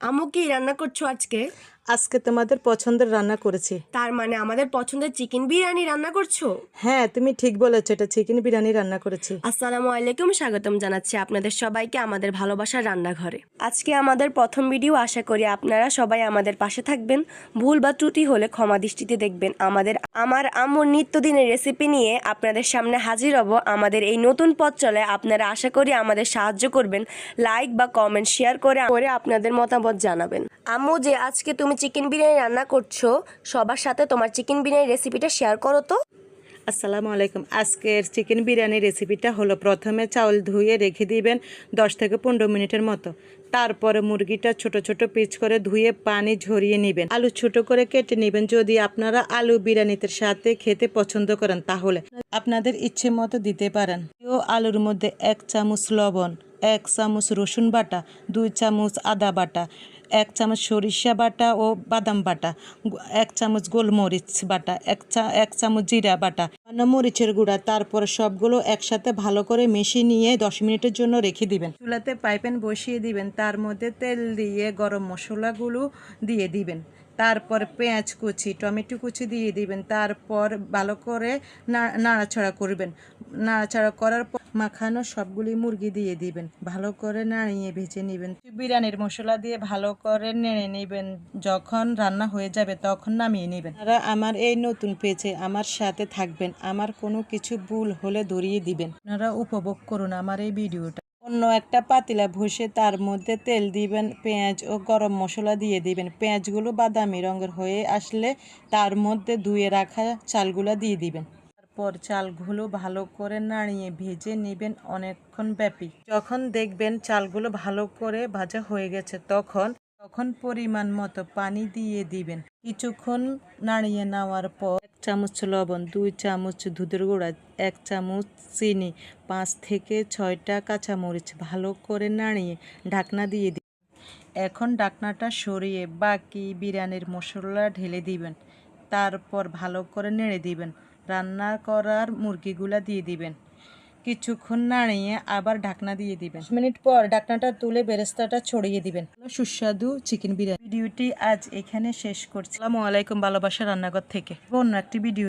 আমু কি রান্না করছ আজকে আজকে তোমাদের পছন্দের রান্না করেছি। তার মানে আমাদের পছন্দের চিকেন বিরিয়ানি রান্না করছ? হ্যাঁ তুমি ঠিক বলেছ এটা চিকেন বিরিয়ানি রান্না করেছি। আসসালামু আলাইকুম স্বাগতম জানাচ্ছি আপনাদের সবাইকে আমাদের ভালোবাসার রান্নাঘরে। আজকে আমাদের প্রথম ভিডিও আশা করি আপনারা সবাই আমাদের পাশে থাকবেন। ভুল বা ত্রুটি হলে ক্ষমা দৃষ্টিতে দেখবেন আমাদের আমার আম্মুর নিত্যদিনের রেসিপি নিয়ে আপনাদের সামনে হাজির হব। আমাদের এই নতুন পথ চলে আপনারা আশা করি আমাদের সাহায্য করবেন। লাইক বা কমেন্ট শেয়ার করে করে আপনাদের মতামত জানাবেন। আম্মু যে আজকে তুমি চিকেন বিরিয়ানি রান্না করছ, সবার সাথে তোমার চিকেন বিরিয়ানি রেসিপিটা শেয়ার করো তো। আসসালামু আলাইকুম। আজকের চিকেন বিরিয়ানি রেসিপিটা হলো প্রথমে চাউল ধুয়ে রেখে দিবেন দশ থেকে পনেরো মিনিটের মতো। তারপরে মুরগিটা ছোট ছোট পিচ করে ধুয়ে পানি ঝরিয়ে নেবেন। আলু ছোট করে কেটে নেবেন। যদি আপনারা আলু বিরিয়ানিতে সাথে খেতে পছন্দ করেন তাহলে। আপনাদের ইচ্ছে মতো দিতে পারেন। ও আলুর মধ্যে এক চামচ লবণ, এক চামচ রসুন বাটা, দুই চামচ আদা বাটা, এক চামচ সরিষা বাটা ও বাদাম বাটা, এক চামচ গোলমরিচ বাটা, এক চা, এক চামচ জিরা বাটা। মরিচের গুঁড়া, তারপর সবগুলো একসাথে ভালো করে মিশিয়ে নিয়ে দশ মিনিটের জন্য রেখে দিবেন। চুলাতে পাইপেন বসিয়ে দিবেন, তার মধ্যে তেল দিয়ে গরম মশলাগুলো দিয়ে দিবেন। তারপর পেঁয়াজ কুচি, টমেটো কুচি দিয়ে দিবেন, তারপর ভালো করে না- নাড়াচাড়া করবেন। নাড়াচাড়া করার পর মাখানো সবগুলি মুরগি দিয়ে দিবেন। ভালো করে নাড়িয়ে ভেজে নেবেন। বিরিয়ানির মশলা দিয়ে ভালো করে নেড়ে নেবেন। যখন রান্না হয়ে যাবে তখন নামিয়ে নেবেন। আপনারা আমার এই নতুন পেজে আমার সাথে থাকবেন। আমার কোনো কিছু ভুল হলে ধরিয়ে দিবেন। আপনারা উপভোগ করুন আমার এই ভিডিওটা। অন্য একটা পাতিলা ভুষে তার মধ্যে তেল দিবেন, পেঁয়াজ ও গরম মশলা দিয়ে দিবেন। পেঁয়াজগুলো বাদামি রঙের হয়ে আসলে তার মধ্যে ধুয়ে রাখা চালগুলো দিয়ে দিবেন। তারপর চালগুলো ভালো করে নাড়িয়ে ভেজে নেবেন অনেকক্ষণ ব্যাপী। যখন দেখবেন চালগুলো ভালো করে ভাজা হয়ে গেছে, তখন তখন পরিমাণ মতো পানি দিয়ে দিবেন। কিছুক্ষণ নাড়িয়ে নেওয়ার পর এক চামচ লবণ, দুই চামচ দুধের গুঁড়া, এক চামচ চিনি, পাঁচ থেকে ছয়টা কাঁচামরিচ ভালো করে নাড়িয়ে ঢাকনা দিয়ে দিন এখন ঢাকনাটা সরিয়ে বাকি বিরিয়ানির মশলা ঢেলে দিবেন। তারপর ভালো করে নেড়ে দিবেন। রান্না করার মুরগিগুলা দিয়ে দিবেন। কিছুক্ষণ নাড়িয়ে আবার ঢাকনা দিয়ে দিবেন। মিনিট পর ঢাকনাটা তুলে বেরেস্তাটা ছড়িয়ে দিবেন। সুস্বাদু চিকেন বিরিয়ানি। ভিডিওটি আজ এখানে শেষ করছি। আসসালামু আলাইকুম ভালোবাসা রান্নাঘর থেকে। অন্য একটি ভিডিও